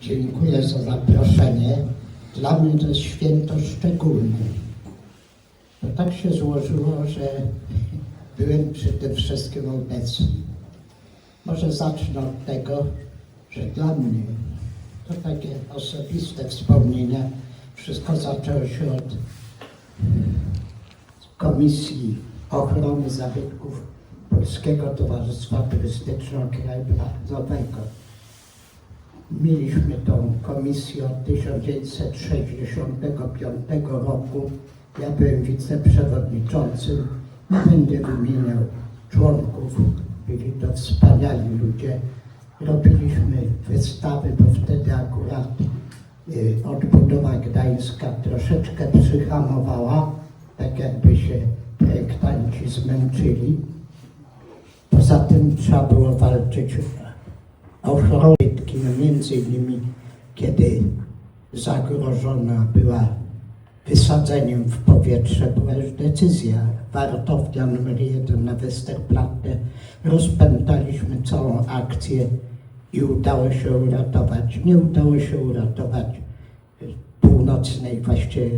Dziękuję za zaproszenie. Dla mnie to jest święto szczególne. To tak się złożyło, że byłem przy tym wszystkim obecny. Może zacznę od tego, że dla mnie to takie osobiste wspomnienia. Wszystko zaczęło się od Komisji Ochrony Zabytków Polskiego Towarzystwa Turystyczno-Krajobrazowego. Mieliśmy tą komisję od 1965 roku. Ja byłem wiceprzewodniczącym. Nie będę wymieniał członków. Byli to wspaniali ludzie. Robiliśmy wystawy, bo wtedy akurat y, odbudowa gdańska troszeczkę przyhamowała, tak jakby się projektanci zmęczyli. Poza tym trzeba było walczyć no między innymi kiedy zagrożona była wysadzeniem w powietrze, była już decyzja wartownia numer jeden na Westerplatte. Rozpętaliśmy całą akcję i udało się uratować. Nie udało się uratować północnej, właściwie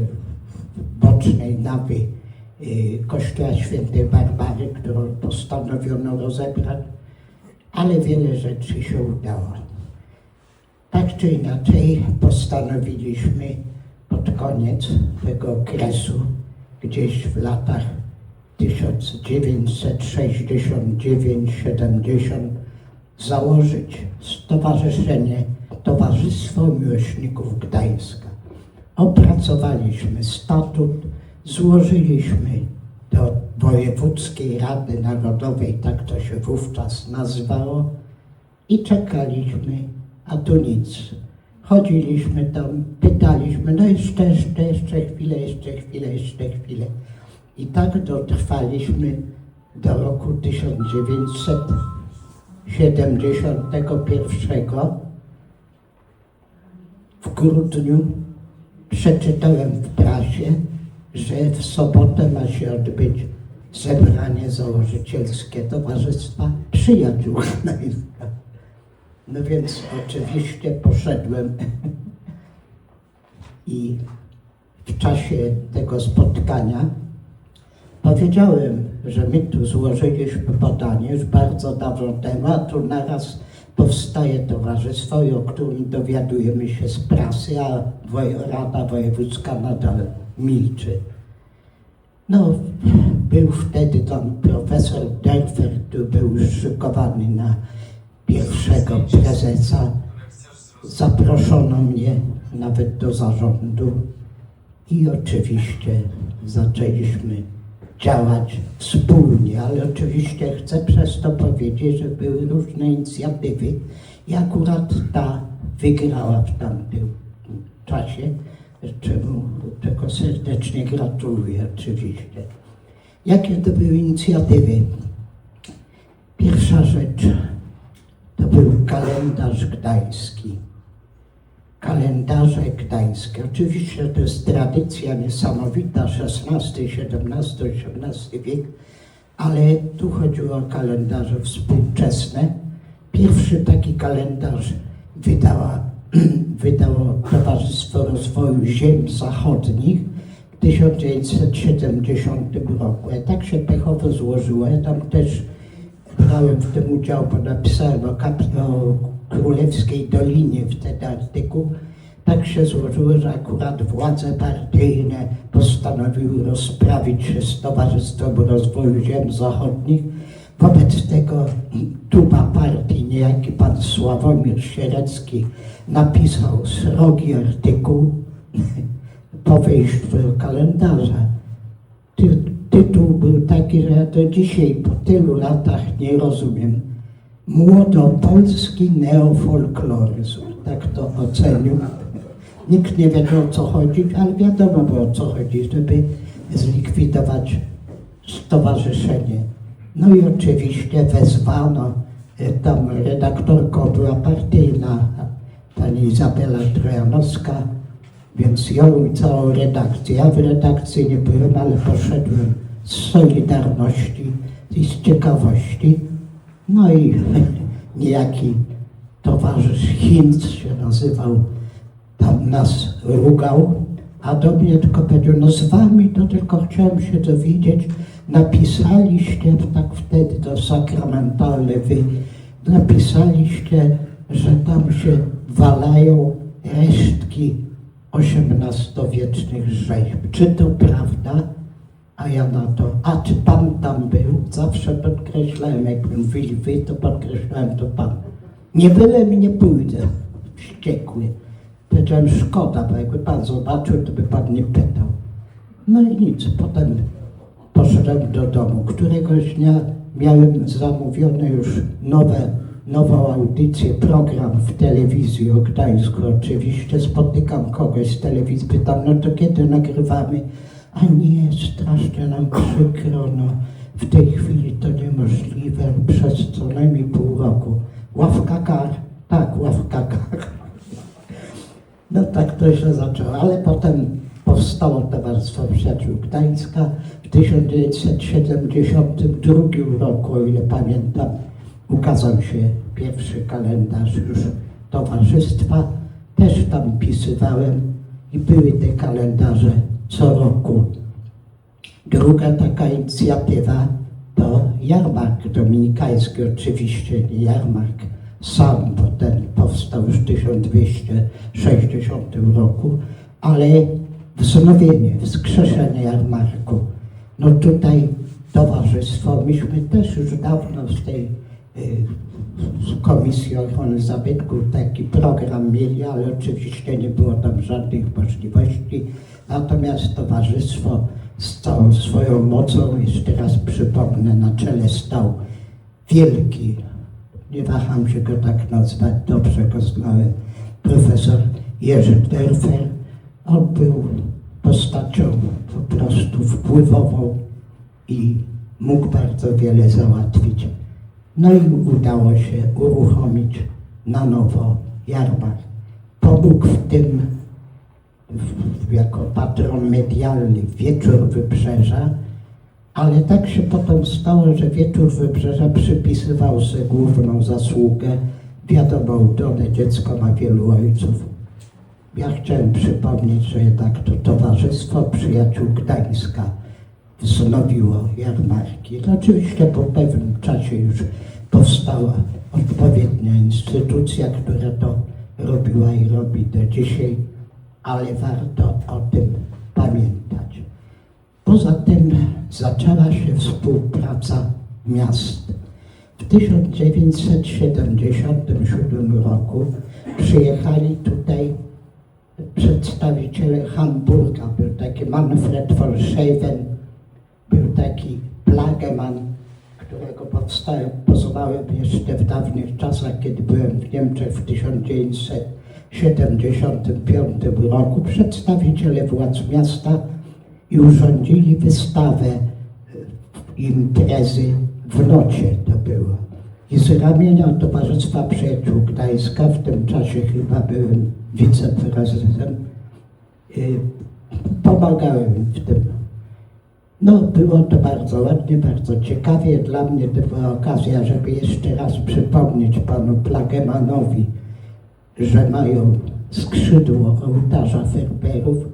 bocznej nawy y, kościoła świętej Barbary, którą postanowiono rozebrać, ale wiele rzeczy się udało. Tak czy inaczej postanowiliśmy pod koniec tego okresu, gdzieś w latach 1969-70, założyć Stowarzyszenie Towarzystwo Miłośników Gdańska. Opracowaliśmy statut, złożyliśmy Wojewódzkiej Rady Narodowej, tak to się wówczas nazywało, i czekaliśmy, a tu nic. Chodziliśmy tam, pytaliśmy, no jeszcze, jeszcze, jeszcze chwilę, jeszcze chwilę, jeszcze chwilę. I tak dotrwaliśmy do roku 1971. W grudniu przeczytałem w prasie, że w sobotę ma się odbyć zebranie założycielskie Towarzystwa Przyjaciół Gdańska. No więc oczywiście poszedłem i w czasie tego spotkania powiedziałem, że my tu złożyliśmy podanie już bardzo dawno temu, a tu naraz powstaje towarzystwo, o którym dowiadujemy się z prasy, a Rada Wojewódzka nadal milczy. No, był wtedy tam profesor Delfer, który był szykowany na pierwszego prezesa. Zaproszono mnie nawet do zarządu i oczywiście zaczęliśmy działać wspólnie, ale oczywiście chcę przez to powiedzieć, że były różne inicjatywy i akurat ta wygrała w tamtym czasie, czemu, czego serdecznie gratuluję oczywiście. Jakie to były inicjatywy? Pierwsza rzecz to był kalendarz gdański. Kalendarze gdańskie. Oczywiście to jest tradycja niesamowita, XVI, XVII, XVIII wiek, ale tu chodziło o kalendarze współczesne. Pierwszy taki kalendarz wydała, wydało Towarzystwo Rozwoju Ziem Zachodnich 1970 roku. Ja tak się pechowo złożyło, ja tam też brałem w tym udział, bo napisałem o, kap- o Królewskiej Dolinie wtedy artykuł. Tak się złożyło, że akurat władze partyjne postanowiły rozprawić się z Towarzystwem Rozwoju Ziem Zachodnich. Wobec tego tuba partii, niejaki pan Sławomir Sierecki napisał srogi artykuł po wejściu do kalendarza. Ty, tytuł był taki, że ja do dzisiaj po tylu latach nie rozumiem. Młodopolski neofolkloryzm, tak to ocenił. Nikt nie wiedział o co chodzi, ale wiadomo było o co chodzi, żeby zlikwidować stowarzyszenie. No i oczywiście wezwano, e, tam redaktorką była partyjna, pani Izabela Trojanowska, więc ją i całą redakcję. Ja w redakcji nie byłem, ale poszedłem z Solidarności i z ciekawości. No i niejaki towarzysz Hinz się nazywał, tam nas rugał, a do mnie tylko powiedział, no z wami to tylko chciałem się dowiedzieć, napisaliście, tak wtedy to sakramentalne wy, napisaliście, że tam się walają resztki XVIII-wiecznych rzeźb. Czy to prawda? A ja na to, a czy pan tam był? Zawsze podkreślałem, jakby mówili wy, to podkreślałem to pan. Nie byle mi nie pójdę, wściekły. Powiedziałem, szkoda, bo jakby pan zobaczył, to by pan nie pytał. No i nic, potem poszedłem do domu. Któregoś dnia miałem zamówione już nowe, nową audycję, program w telewizji o Gdańsku. Oczywiście spotykam kogoś z telewizji, pytam, no to kiedy nagrywamy? A nie, strasznie nam przykro, no w tej chwili to niemożliwe, przez co najmniej pół roku. Ławka kar, tak, ławka kar. No tak to się zaczęło, ale potem powstało Towarzystwo Przyjaciół Gdańska. W 1972 roku, o ile pamiętam, ukazał się pierwszy kalendarz już towarzystwa. Też tam pisywałem i były te kalendarze co roku. Druga taka inicjatywa to jarmark dominikański, oczywiście nie jarmark sam, bo ten powstał już w 1260 roku, ale wznowienie, wskrzeszenie jarmarku. No tutaj towarzystwo, myśmy też już dawno z tej Komisji Ochrony Zabytków taki program mieli, ale oczywiście nie było tam żadnych możliwości. Natomiast towarzystwo z całą swoją mocą, jeszcze raz przypomnę, na czele stał wielki, nie waham się go tak nazwać, dobrze go znałem, profesor Jerzy Derfer. On był postacią po prostu wpływową i mógł bardzo wiele załatwić. No i udało się uruchomić na nowo jarmark. Pomógł w tym w, jako patron medialny Wieczór Wybrzeża, ale tak się potem stało, że Wieczór Wybrzeża przypisywał sobie główną zasługę. Wiadomo, udane dziecko ma wielu ojców. Ja chciałem przypomnieć, że jednak to Towarzystwo Przyjaciół Gdańska wznowiło jarmarki. No, oczywiście po pewnym czasie już powstała odpowiednia instytucja, która to robiła i robi do dzisiaj, ale warto o tym pamiętać. Poza tym zaczęła się współpraca miast. W 1977 roku przyjechali tutaj przedstawiciele Hamburga. Był taki Manfred von Scheven, był taki Plageman, którego powstałem, poznałem jeszcze w dawnych czasach, kiedy byłem w Niemczech w 1975 roku. Przedstawiciele władz miasta i urządzili wystawę e, imprezy w nocie to było. I z ramienia Towarzystwa Przyjaciół Gdańska, w tym czasie chyba byłem wiceprezesem, y, pomagałem w tym. No, było to bardzo ładnie, bardzo ciekawie. Dla mnie to była okazja, żeby jeszcze raz przypomnieć panu Plagemanowi, że mają skrzydło ołtarza Ferberów,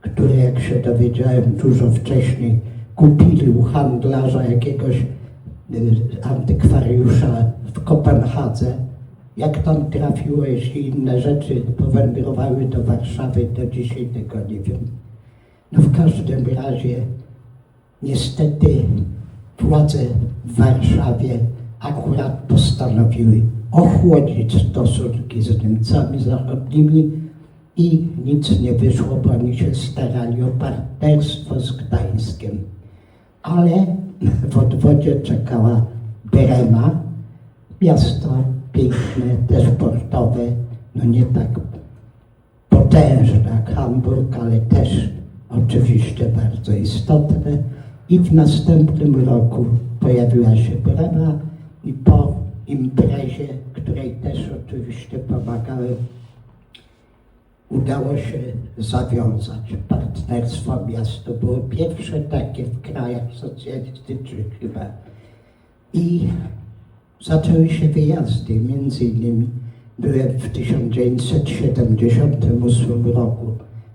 które, jak się dowiedziałem dużo wcześniej, kupili u handlarza jakiegoś y, antykwariusza w Kopenhadze. Jak tam trafiło, jeśli inne rzeczy powędrowały do Warszawy, to dzisiaj tego nie wiem. No w każdym razie niestety władze w Warszawie akurat postanowiły ochłodzić stosunki z Niemcami Zachodnimi i nic nie wyszło, bo oni się starali o partnerstwo z Gdańskiem. Ale w odwodzie czekała Brema, miasto piękne, też portowe, no nie tak potężne jak Hamburg, ale też oczywiście bardzo istotne. I w następnym roku pojawiła się Brema i po imprezie, której też oczywiście pomagałem, udało się zawiązać partnerstwo miast. To było pierwsze takie w krajach socjalistycznych chyba. I zaczęły się wyjazdy, między innymi byłem w 1978 roku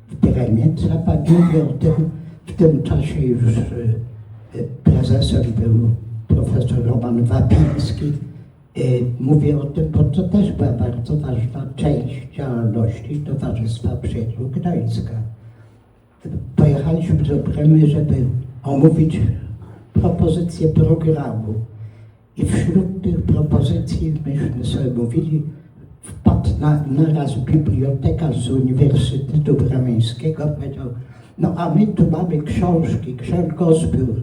w Bremie. A pan mówi o tym, w tym czasie już y, prezesem był profesor Roman Wapiński. Y, Mówię o tym, bo to też była bardzo ważna część działalności Towarzystwa Przyjaciół Gdańska. Pojechaliśmy do Bremy, żeby omówić propozycję programu. I wśród tych propozycji, myśmy sobie mówili, wpadł na, naraz bibliotekarz z Uniwersytetu Bramińskiego, powiedział, no a my tu mamy książki, księgozbiór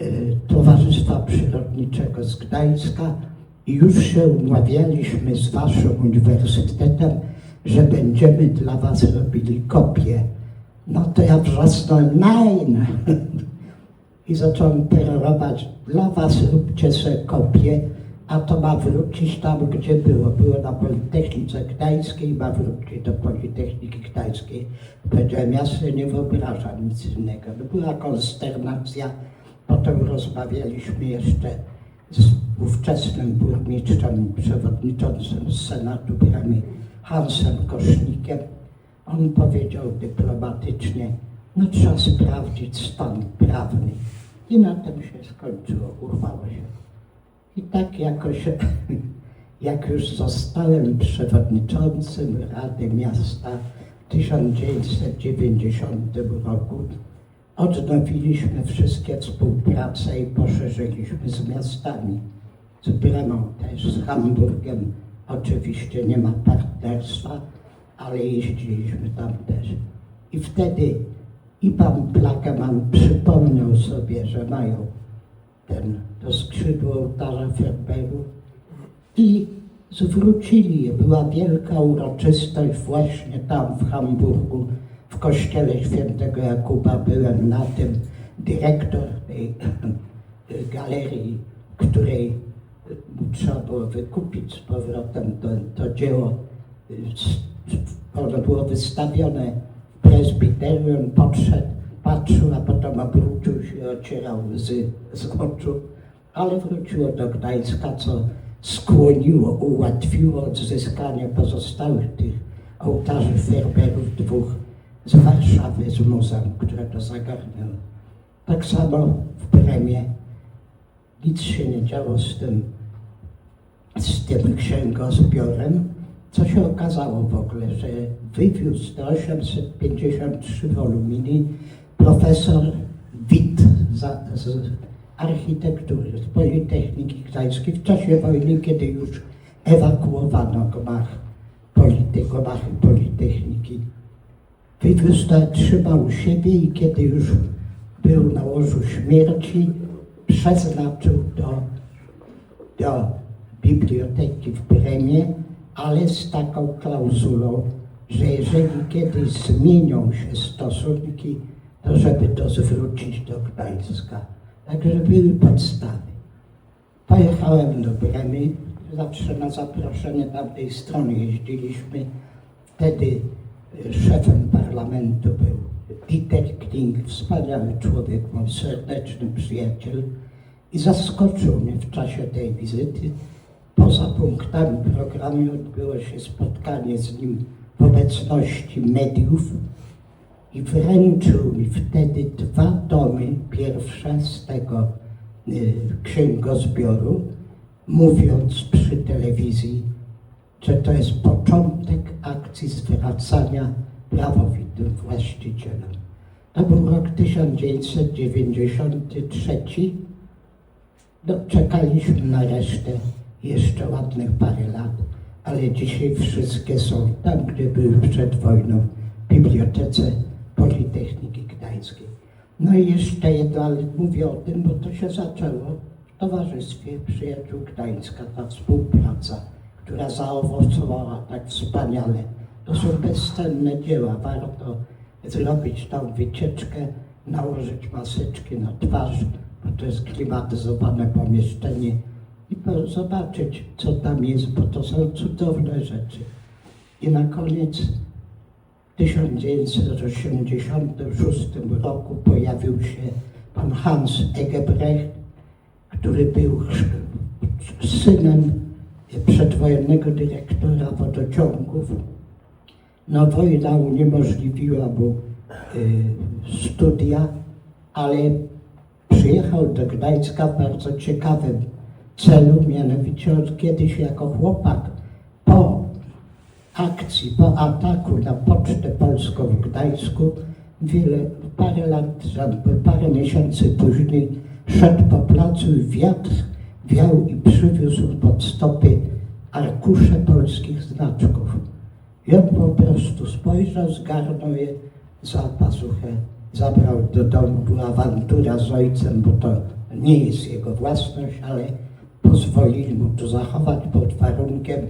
y, Towarzystwa Przyrodniczego z Gdańska i już się umawialiśmy z waszym uniwersytetem, że będziemy dla was robili kopie. No to ja wrzasnąłem, nein! I zacząłem perorować, dla was róbcie sobie kopię, a to ma wrócić tam, gdzie było. Było na Politechnice Gdańskiej, ma wrócić do Politechniki Gdańskiej. Powiedziałem, ja sobie nie wyobrażam nic innego. No była konsternacja, potem rozmawialiśmy jeszcze z ówczesnym burmistrzem, przewodniczącym Senatu Bramy, Hansem Kosznikiem. On powiedział dyplomatycznie, no trzeba sprawdzić stan prawny. I na tym się skończyło, urwało się. I tak jakoś, jak już zostałem przewodniczącym Rady Miasta w 1990 roku, odnowiliśmy wszystkie współprace i poszerzyliśmy z miastami. Z Bremą też, z Hamburgiem oczywiście nie ma partnerstwa, ale jeździliśmy tam też. I wtedy i pan Plakeman przypomniał sobie, że mają ten, to skrzydło ołtarza Ferberu i zwrócili je. Była wielka uroczystość właśnie tam w Hamburgu, w kościele świętego Jakuba byłem na tym. Dyrektor tej galerii, której trzeba było wykupić z powrotem to, to dzieło, ono było wystawione w prezbiterium, podszedł, patrzył, a potem obrócił się i ocierał łzy z oczu, ale wróciło do Gdańska, co skłoniło, ułatwiło odzyskanie pozostałych tych ołtarzy Ferberów dwóch z Warszawy, z muzeum, które to zagarnęło. Tak samo w Bremie nic się nie działo z tym, z tym księgozbiorem, co się okazało w ogóle, że wywiózł te 853 woluminy profesor Witt za, z architektury, z Politechniki Gdańskiej w czasie wojny, kiedy już ewakuowano gmach, polity, gmachy Politechniki. Wywiózł trzymał siebie i kiedy już był na łożu śmierci, przeznaczył do, do biblioteki w Bremie, ale z taką klauzulą, że jeżeli kiedyś zmienią się stosunki, to żeby to zwrócić do Gdańska. Były podstawy. Pojechałem do Bremy, zawsze na zaproszenie tamtej strony jeździliśmy. Wtedy e, szefem parlamentu był Dieter Kling, wspaniały człowiek, mój serdeczny przyjaciel. I zaskoczył mnie w czasie tej wizyty. Poza punktami programu odbyło się spotkanie z nim w obecności mediów i wręczył mi wtedy dwa tomy, pierwsze z tego y, księgozbioru, mówiąc przy telewizji, że to jest początek akcji zwracania prawowitym właścicielom. To był rok 1993. No, czekaliśmy na resztę jeszcze ładnych parę lat, ale dzisiaj wszystkie są tam, gdzie były przed wojną, w Bibliotece Politechniki Gdańskiej. No i jeszcze jedno, ale mówię o tym, bo to się zaczęło w Towarzystwie Przyjaciół Gdańska, ta współpraca, która zaowocowała tak wspaniale. To są bezcenne dzieła, warto zrobić tam wycieczkę, nałożyć maseczki na twarz, bo to jest klimatyzowane pomieszczenie i zobaczyć, co tam jest, bo to są cudowne rzeczy. I na koniec 1986 roku pojawił się pan Hans Egebrecht, który był synem przedwojennego dyrektora wodociągów. No wojna uniemożliwiła mu y, studia, ale przyjechał do Gdańska w bardzo ciekawym celu, mianowicie on kiedyś jako chłopak akcji, po ataku na Pocztę Polską w Gdańsku, wiele, parę lat, parę miesięcy później szedł po placu i wiatr wiał i przywiózł pod stopy arkusze polskich znaczków. I on po prostu spojrzał, zgarnął je za pasuchę, zabrał do domu. Była awantura z ojcem, bo to nie jest jego własność, ale pozwolili mu to zachować pod warunkiem,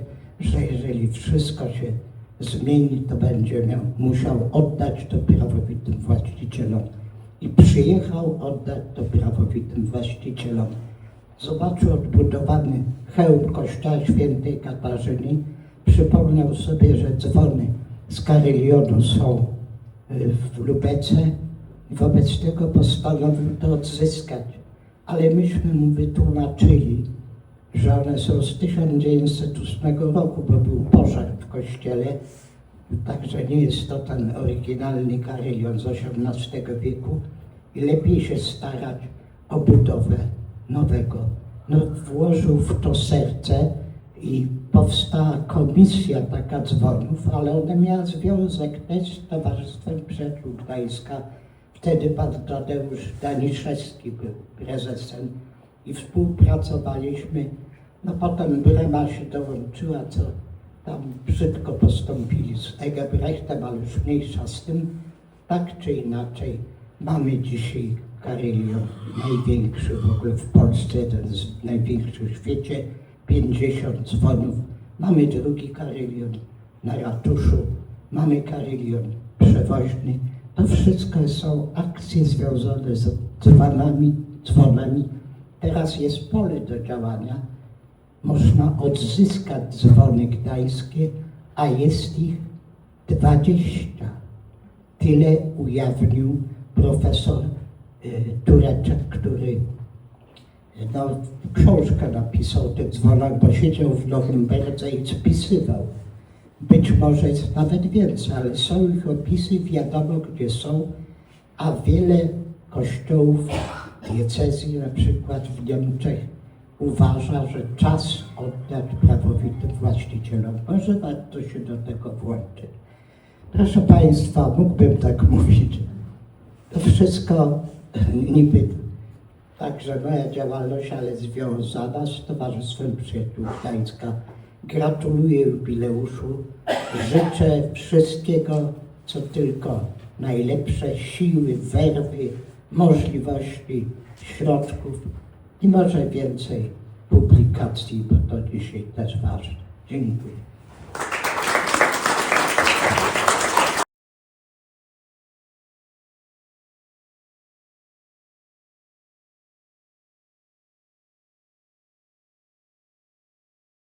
że jeżeli wszystko się zmieni, to będzie miał, musiał oddać to prawowitym właścicielom. I przyjechał oddać to prawowitym właścicielom. Zobaczył odbudowany hełm kościoła świętej Katarzyny. Przypomniał sobie, że dzwony z Karylionu są y, w Lubece wobec tego postanowił to odzyskać. Ale myśmy mu wytłumaczyli, że one są z 1908 roku, bo był pożar w kościele, także nie jest to ten oryginalny karylion z XVIII wieku i lepiej się starać o budowę nowego. No, włożył w to serce i powstała komisja taka dzwonów, ale ona miała związek też z Towarzystwem Przyjaciół Gdańska. Wtedy pan Tadeusz Daniszewski był prezesem i współpracowaliśmy. No potem Brema się dołączyła, co tam brzydko postąpili z Egebrechtem, ale już mniejsza z tym. Tak czy inaczej mamy dzisiaj Karylion, największy w ogóle w Polsce, jeden z największych w świecie, 50 dzwonów. Mamy drugi Karylion na ratuszu, mamy Karylion przewoźny. To wszystko są akcje związane z dzwonami, dzwonami. Teraz jest pole do działania. Można odzyskać dzwony gdańskie, a jest ich 20. Tyle ujawnił profesor y, Tureczek, który no, książkę napisał o tych dzwonach, bo siedział w Norymberdze i spisywał. Być może jest nawet więcej, ale są ich opisy, wiadomo gdzie są, a wiele kościołów, diecezji na przykład w Niemczech uważa, że czas oddać prawowitym właścicielom. Może warto się do tego włączyć. Proszę Państwa, mógłbym tak mówić. To wszystko niby także moja działalność, ale związana z Towarzystwem Przyjaciół Gdańska. Gratuluję jubileuszu. Życzę wszystkiego, co tylko najlepsze siły, werwy, możliwości, środków i może więcej publikacji, bo to dzisiaj też ważne. Dziękuję.